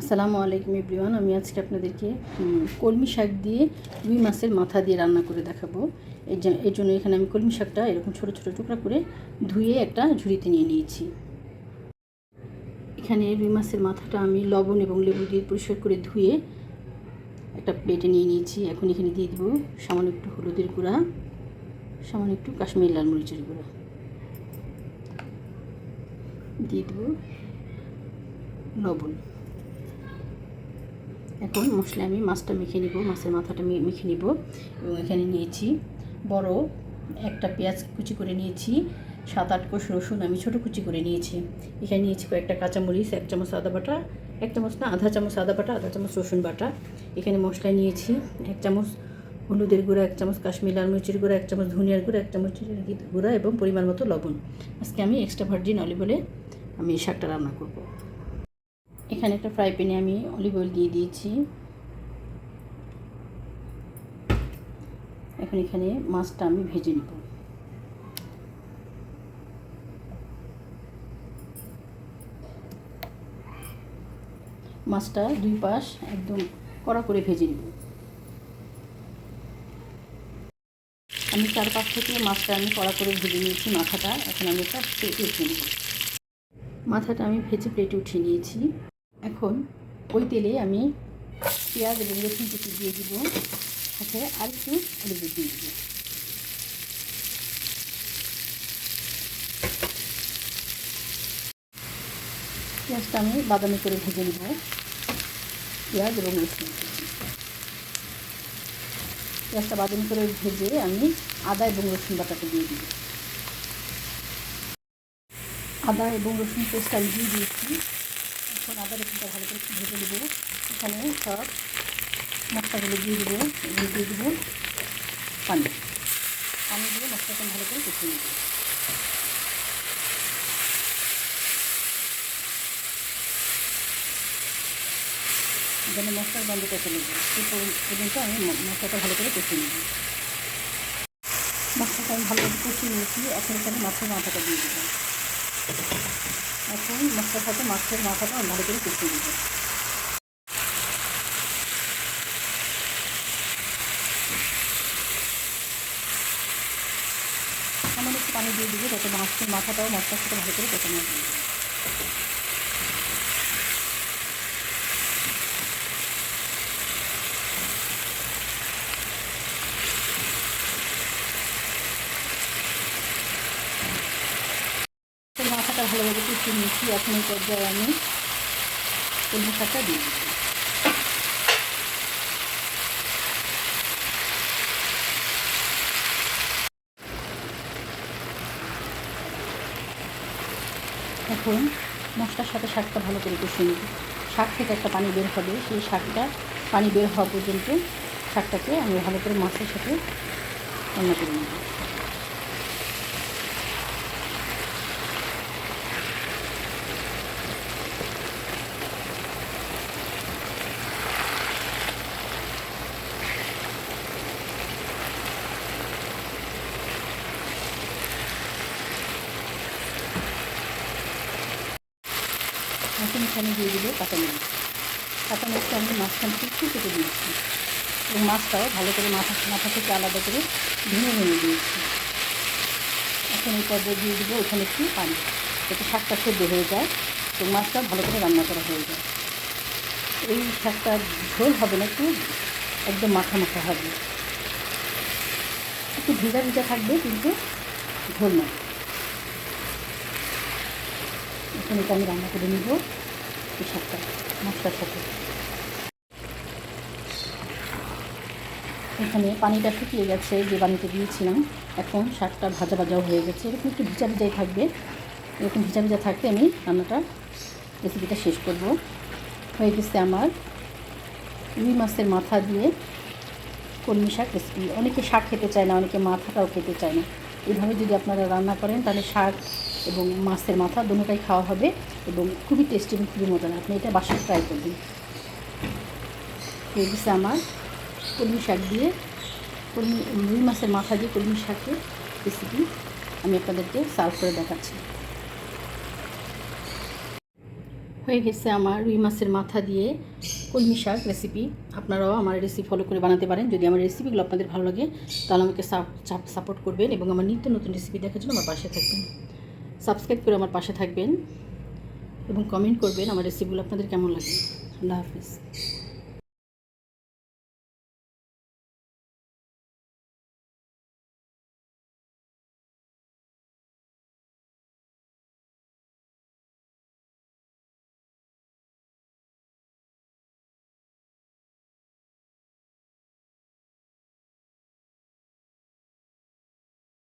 আসসালামু আলাইকুম এভরিওয়ান আমি আজকে আপনাদেরকে কলমি শাক দিয়ে রুই মাছের মাথা দিয়ে রান্না করে দেখাবো। এর জন্য এখানে আমি কলমি শাকটা এরকম ছোটো ছোটো টুকরা করে ধুয়ে একটা ঝুড়িতে নিয়ে নিয়েছি। এখানে রুই মাছের মাথাটা আমি লবণ এবং লেবু দিয়ে পরিষ্কার করে ধুয়ে একটা প্লেটে নিয়ে নিয়েছি। এখন এখানে দিয়ে দেবো সামান্য একটু হলুদের গুঁড়া সামান্য একটু কাশ্মীর লাল মরিচের গুঁড়া। দিয়ে দেবো লবণ। এখন মশলা আমি মাছটা মেখে নিব, মাছের মাথাটা মেখে নিব। এবং এখানে নিয়েছি বড় একটা পেঁয়াজ কুচি করে নিয়েছি, সাত আট কোষ রসুন আমি ছোটো কুচি করে নিয়েছি। এখানে নিয়েছি কয়েকটা কাঁচামরিচ, এক চামচ আদা বাটা, এক চামচ না, আধা চামচ আদা বাটা, আধা চামচ রসুন বাটা। এখানে মশলা নিয়েছি এক চামচ হলুদের গুঁড়া, এক চামচ কাশ্মীর লাল মির্চির গুঁড়া, এক চামচ ধনিয়ার গুঁড়া, এক চামচ গুঁড়া এবং পরিমাণ মতো লবণ। আজকে আমি এক্সট্রা ভার্জিন অলিভ অয়েলে আমি শাকটা রান্না করব। এখানে একটা ফ্রাই প্যানে আমি অলিভ অয়েল দিয়ে দিয়েছি। এখন এখানে মাছটা আমি ভেজে নেব। মাছটা দুই পাশ একদম কড়া করে ভেজে নেব। আমি চার পাশ থেকে মাছটা আমি কড়া করে ভেজে নিয়েছি, মাথাটা। এখন আমি এটা প্লেটে উঠিয়ে নেব। মাথাটা আমি ভেজে প্লেটে উঠিয়ে নিয়েছি। এখন ওই তেলে আমি পেঁয়াজ এবং রসুন কুচি দিয়ে দিব। সাথে আর একটু হলুদ দিয়ে দিব। পেঁয়াজটা আমি বাদামি করে ভেজে নেব। পেঁয়াজ এবং রসুন পেঁয়াজটা বাদামি করে ভেজে আমি আদা এবং রসুন বাটাটা দিয়ে দিব। আদা এবং রসুন পেস্ট আমি দিয়ে দিয়েছি। এখন আদা রসুনটা ভালো করে ভেজে দেবো এখানে সব মশলাগুলো দিয়ে দেবো এবং দিয়ে দেবো পানি। পানি দিয়ে মশলাটা ভালো করে কষিয়ে নেব। যেন মশলার গন্ধটা চলে যায় সেই পর্যন্ত আমি মশলাটা ভালো করে কষিয়ে নেব। মশলাটা আমি ভালো করে কষিয়ে নিয়েছি, এখন এখানে মাছের মাথাটা দিয়ে দেবো। এখন মশলার সাথে মাছের মাথাটা ভালো করে কুচিয়ে নেব সামান্য একটু পানি দিয়ে দিব, যাতে মাছের মাথাটাও মশলার সাথে ভালো করে কষানো যায় তো মাথাটা কষিয়ে নিয়েছি এখন এই পর্যায়ে আমি কলমি শাকটা দিয়ে দিচ্ছি। এখন মশলার সাথে শাকটা ভালো করে কষিয়ে নেব। শাক থেকে একটা পানি বের হবে, সেই শাকটা পানি বের হওয়া পর্যন্ত শাকটাকে আমি ভালো করে মাছের সাথে রান্না করে নেব। এখন এখানে দিয়ে দিব কাঁচামরিচ। কাঁচামরিচটা আমি মাঝখান থেকে একটু কেটে দিয়েছি এবং মাছটাও ভালো করে মাথা মাথা থেকে আলাদা করে ভেঙে ভেঙে দিয়েছি। এখন এই পর্যায়ে দিয়ে দিব ওখানে একটু পানি, যাতে শাকটা সেদ্ধ হয়ে যায় এবং মাছটা ভালো করে রান্না করা হয়ে যায়। এই শাকটা ঝোল হবে না একটু, একদম মাখা মাখা হবে। একটু ভিজা ভিজা থাকবে কিন্তু ঝোল না। এখন এটা আমি রান্না করে নিব। এই শাকটা, মশলার সাথে। এখানে পানিটা শুকিয়ে গেছে, যে পানিতে দিয়েছিলাম। এখন শাকটা ভাজা ভাজাও হয়ে গেছে। এরকম একটু ভিজা ভিজাই থাকবে। এরকম ভিজা ভিজা থাকতে আমি রান্নাটা রেসিপিটা শেষ করব। হয়ে গেছে আমার রুই মাছের মাথা দিয়ে কলমি শাক রেসিপি অনেকে শাক খেতে চায় না, অনেকে মাথাটাও খেতে চায় না। এইভাবে যদি আপনারা রান্না করেন, তাহলে শাক এবং মাছের মাথা দুটোটাই খাওয়া হবে এবং খুবই টেস্টি এবং খুবই মজা আপনি এটা বাসায় ট্রাই করবেন। এগুলো আমার কলমি শাক দিয়ে, কলমি, রুই মাছের মাথা দিয়ে কলমি শাকের রেসিপি আমি আপনাদেরকে সার্ভ করে দেখাচ্ছি। হয়ে গেছে আমার রুই মাছের মাথা দিয়ে কলমি শাক রেসিপি আপনারাও আমার রেসিপি ফলো করে বানাতে পারেন। যদি আমার রেসিপিগুলো আপনাদের ভালো লাগে, তাহলে আমাকে সাপোর্ট করবেন এবং আমার নিত্য নতুন রেসিপি দেখার জন্য আমার পাশে থাকবেন। সাবস্ক্রাইব করে আমার পাশে থাকবেন এবং কমেন্ট করবেন আমার রেসিপিগুলো আপনাদের কেমন লাগে। আল্লাহ হাফিজ।